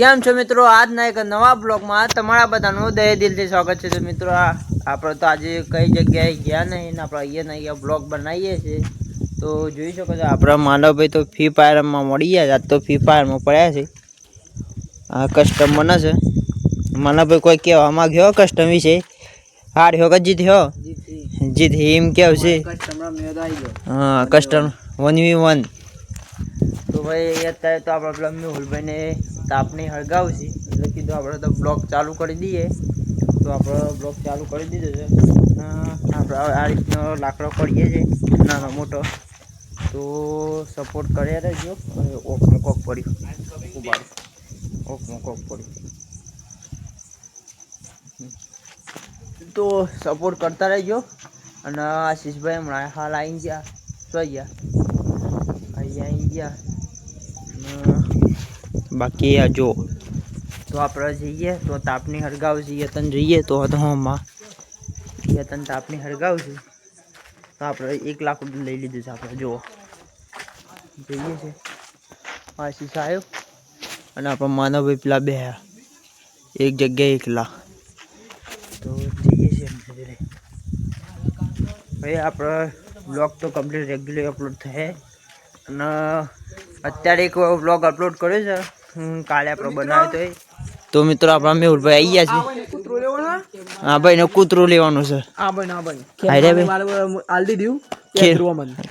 કેમ છો મિત્રો? આજના એક નવા બ્લોગમાં તમારા બધાનું દહે દિલથી સ્વાગત છે. તો મિત્રો આપણે તો આજે કઈ જગ્યાએ ગયા નહીં ને આપણે અહીંયા અહીંયા બ્લોગ બનાવીએ છીએ. તો જોઈ શકો છો, આપણા માનવભાઈ તો ફ્રી ફાયરમાં મળી ગયા આજ તો ફ્રી ફાયરમાં પડ્યા છે. આ કસ્ટમ મને છે. માનવભાઈ કોઈ કહેવા માંગ્યો કસ્ટમ વિશે? હાર્યો કે જીત્યો જીત એમ કેવું છે. હા કસ્ટમ વન વી વન તો ભાઈ, અત્યારે તો આપણે પેલા મેહુલભાઈને તાપની હળગાવશે એટલે કીધું આપણે તો બ્લોક ચાલુ કરી દઈએ. તો આપણે બ્લોગ ચાલુ કરી દીધો છે. અને આપણે આ રીતનો લાકડો કરીએ છીએ, નાનો મોટો. તો સપોર્ટ કર્યા રહેજો. અને ઓકમાં કોક પડ્યું ઉભારું ઓકમાં કોક પડ્યું તો સપોર્ટ કરતા રહેજો. અને આશીષભાઈ હમણાં હાલ આવી ગયા. તો ગયા. અહીંયા આવી ગયા. બાકી આ જો, તો આપણે જઈએ, તો તાપની હળગાવશે યતન જઈએ તો હદહોમાં યતન તાપની હળગાવશે તો આપણે એક લાખ રૂપિયા લઈ લીધું છે આપણે, જુઓ. જઈએ છે. આશીષ આવ્યો અને આપણા માનવભાઈ પેલા બે એક જગ્યાએ એકલા. તો જઈએ છીએ ભાઈ આપણે બ્લોગ તો કમ્પ્લીટ રેગ્યુલર અપલોડ થાય. અને અત્યારે એક બ્લોગ અપલોડ કર્યો છે. હમ, કાલે આપણે બનાવ્યો તો તો મિત્રો આપણા મેહુલભાઈ આવી ગયા છે. હા ભાઈ ને? કૂતરું લેવાનું છે. ભાઈ. આલદી દીધું.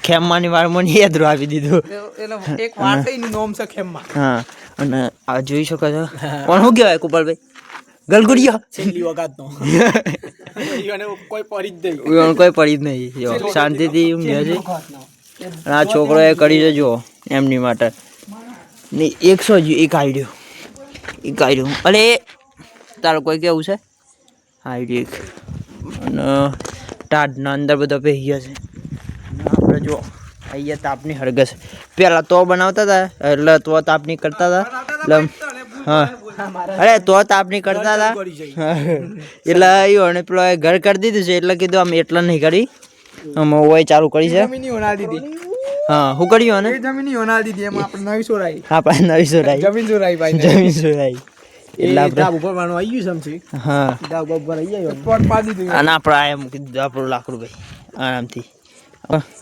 ખેમ્માની વાર મને યાદ આપી દીધું. એક વાર કઈ છે ખેમમાં. હા અને આ જોઈ શકો છો. પણ શું કહેવાય કુપાલભાઈ? ગલગુડિયો છેલ્લી કોઈ પડી જ નહીં. કોઈ પડી જ નહીં. જો શાંતિથી ઊંઘ્યા છે અને આ છોકરોએ કરી જજો જો એમની માટે. ને એકસો જ એક આઈડિયો. એક આઈડિયો. અરે તારો કોઈ કેવું છે? આઈડિયો એક. અને ટાઢના અંદર બધો પહેરી ગયા છે આપણે જો અહીંયા તાપની હળગસ પહેલાં તો બનાવતા હતા એટલે તો તાપની કરતા હતા. એટલે હા. અરે તો તાપની કરતા હતા. એટલે એવું અને પેલો એ ઘર કરી દીધું છે એટલે કીધું આમ એટલે નહીં કરી. આમ હોય ચાલુ કરી છે. હા હું કર્યું અને જમીની ઓનાલ દીધી એમાં આપણે નવી સોરાઈ હા પણ નવી સોરાઈ જમીન સોરાઈ ભાઈ જમીન સોરાઈ એટલે આપણે ઉપર મારવાનું આવી ગયું સમજી હા. ડાબ ઉપર આવી ગયો. પોટ પા દીધું અને આપણે આ મૂકી દીધું આપણું લાખ ભાઈ આરામથી.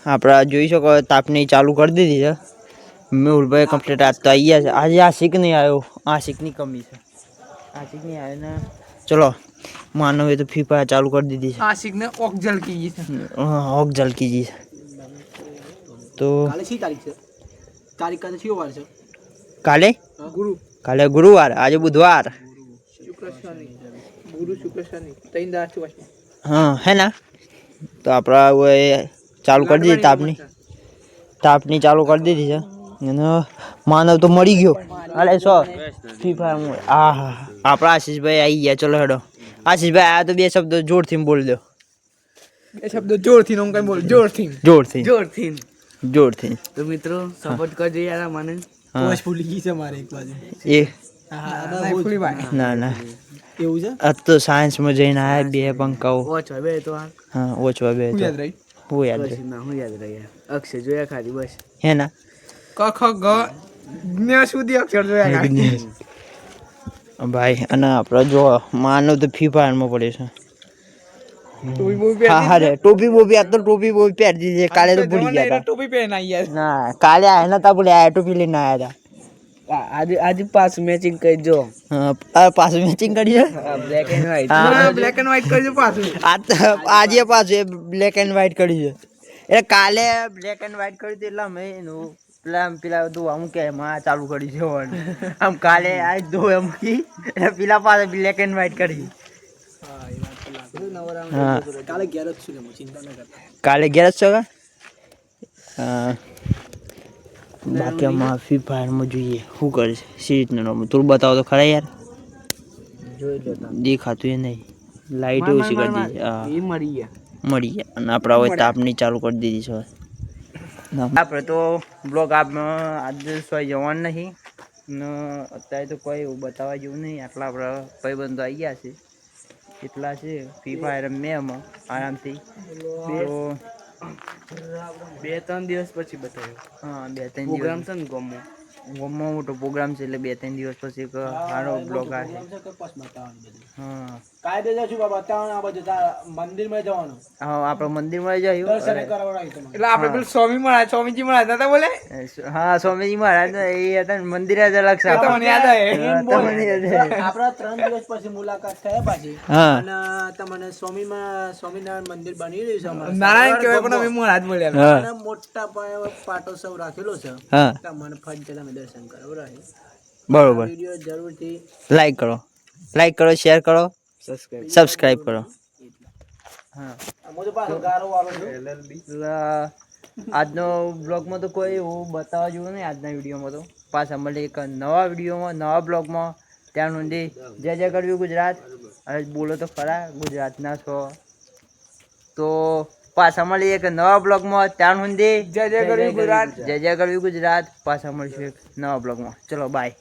આપણે જોઈ શકો તાપની ચાલુ કરી દીધી છે. મેહુલભાઈ કમ્પ્લીટ આજ તો આવી ગયા છે. આજે આ શીખ નહીં આવ્યો આ શીખની કમી છે. આ શીખ નહીં આવ્યો ને. ચલો માનવે તો ફીફા ચાલુ કરી દીધી છે. આ સિગ્નલ ઓક ઝલકી ગઈ છે. હા, હોક ઝલકી છે. તો કાલે શી તારીખ છે? તારીખ કાલે કયો વાર છે? કાલે? ગુરુ. કાલે ગુરુવાર આજે બુધવાર. ગુરુ શુક્ર શનિ. ત્રણ દાસ છે હા હે ના? તો આપણા હવે ચાલુ કરી દીધી તાપની. તાપની ચાલુ કરી દીધી છે. અને માનવ તો મળી ગયો. અરે સો ફ્રી ફાયર આ હા આપણા આશીષભાઈ આવી ગયા. ચલો હેડો. આશીષભાઈ આ તો બે શબ્દો જોરથી બોલી દો. એ શબ્દ જોરથી નો કઈ બોલ. જોરથી જોરથી. જોરથી જોરથી. તો મિત્રો સપોર્ટ કરજો યાર મને. પોસ્ટ ફૂલી ગઈ છે મારે એક બાજુ. એ. ના, ભાઈ ના ના. એવું છે? આજ તો સાયન્સમાં જઈને આવ્યા બે પંકાઓ વોચ હવે તો હા ઓછવા બે તો. યાદ રહી? હું યાદ રહે. ના હું યાદ રહી યાર અક્ષય જોયા ખાલી બસ. હે ના. ક ખ ગ જ્ઞ સુધી અક્ષર જોયા. ભાઈ અને આપણે જો માનવ તો ફ્રી ફાયરમાં પડે છે ટોપી બોપી હા હા ટોપી બોપી આ તો ટોપી બોપી પહેરી દીધી કાલે તો ભૂલી ગયા ટોપી પહેરી યાર ના કાલે આયા નતા બોલે આયા ટોપી લઈને આયા હતા આજે આજે પાછું મેચિંગ કરજો હા, પાછું મેચિંગ કરી છે બ્લેક એન્ડ વ્હાઈટ હા. બ્લેક એન્ડ વ્હાઈટ કરજો પાછું આજે પાછું બ્લેક એન્ડ વ્હાઈટ કરી છે એટલે કાલે બ્લેક એન્ડ વ્હાઈટ કરી હતી એટલે અમે એનું પેલા આમ પેલા બધું આમ કે માં ચાલુ કરી છે આમ કાલે આ દો એમ કી પેલા પાસે બ્લેક એન્ડ વ્હાઈટ કરી હા કાલે ઘેર જ છું ચિંતા ન કરતા કાલે ઘેર જ છો કા બાકી આમાં ફ્રી ફાયરમાં જોઈએ. શું કરે છે? સી રીતનું રમવું થોડું બતાવો તો ખરા યાર. જોઈ દેખાતું એ નહીં. લાઈટ ઓછી કરી દીધી. એ મળી ગયા. મળી ગયા. અને આપણે હવે તાપની ચાલુ કરી દીધી છે આપણે તો બ્લોગ આપ આજે સોય જવાનું નહીં. ને અત્યારે તો કોઈ બતાવવા જેવું નહીં. આટલા આપણા ભાઈબંધો આવી ગયા છે. એટલા છે. ફ્રી ફાયર રમે એમાં આરામથી. તો બે ત્રણ દિવસ પછી બતાવ્યું. હા બે ત્રણ પ્રોગ્રામ દિવસ. છે ને ગમો. ગામમાં મોટો પ્રોગ્રામ છે એટલે બે ત્રણ દિવસ પછી એક સારો બ્લોગ આવે. હા. કાયદેસર બાબા બતાવવાનું આ બધું મંદિરમાં જવાનું. હા આપણે જયું દર્શન કરાવડાવી એટલે આપણે પેલું સ્વામી મળ્યા સ્વામીજી મળ્યા હતા બોલે? હા સ્વામીજી મહારાજ એ હતા મંદિર જ અલગ છે. એ તો મને યાદ આવે. હા, તમને યાદ આવે. આપણા ત્રણ દિવસ પછી મુલાકાત થયા પાછી. અને તમને સ્વામીમાં સ્વામિનારાયણ મંદિર બની રહ્યું છે અમારા. નારાયણ કહેવાય પણ અમે મોટા પાયે પાટોત્સવ રાખેલો છે. હા. તમને ફટ તમે દર્શન કરાવડાવી બરોબર? વીડિયો જરૂરથી લાઈક કરો. લાઈક કરો શેર કરો. સબસ્ક્રાઇબ સબસ્ક્રાઇબ કરો. હા. મોજો તો ગારો વાળો એલએલબી આજનો બ્લોગમાં તો કોઈ એવું બતાવવા જેવું નહીં આજના વિડીયોમાં તો. પાછા મળીએ એક નવા વિડીયોમાં નવા બ્લોગમાં. ત્યાં સુધી જય જય કરવી ગુજરાત. અને બોલો તો ખરા ગુજરાતના છો. તો પાછા મળીએ એક નવા બ્લોગમાં. ત્યાં સુધી જય જય કરવી ગુજરાત. જય જય કરવી ગુજરાત. પાછા મળીશું એક નવા બ્લોગમાં. ચલો બાય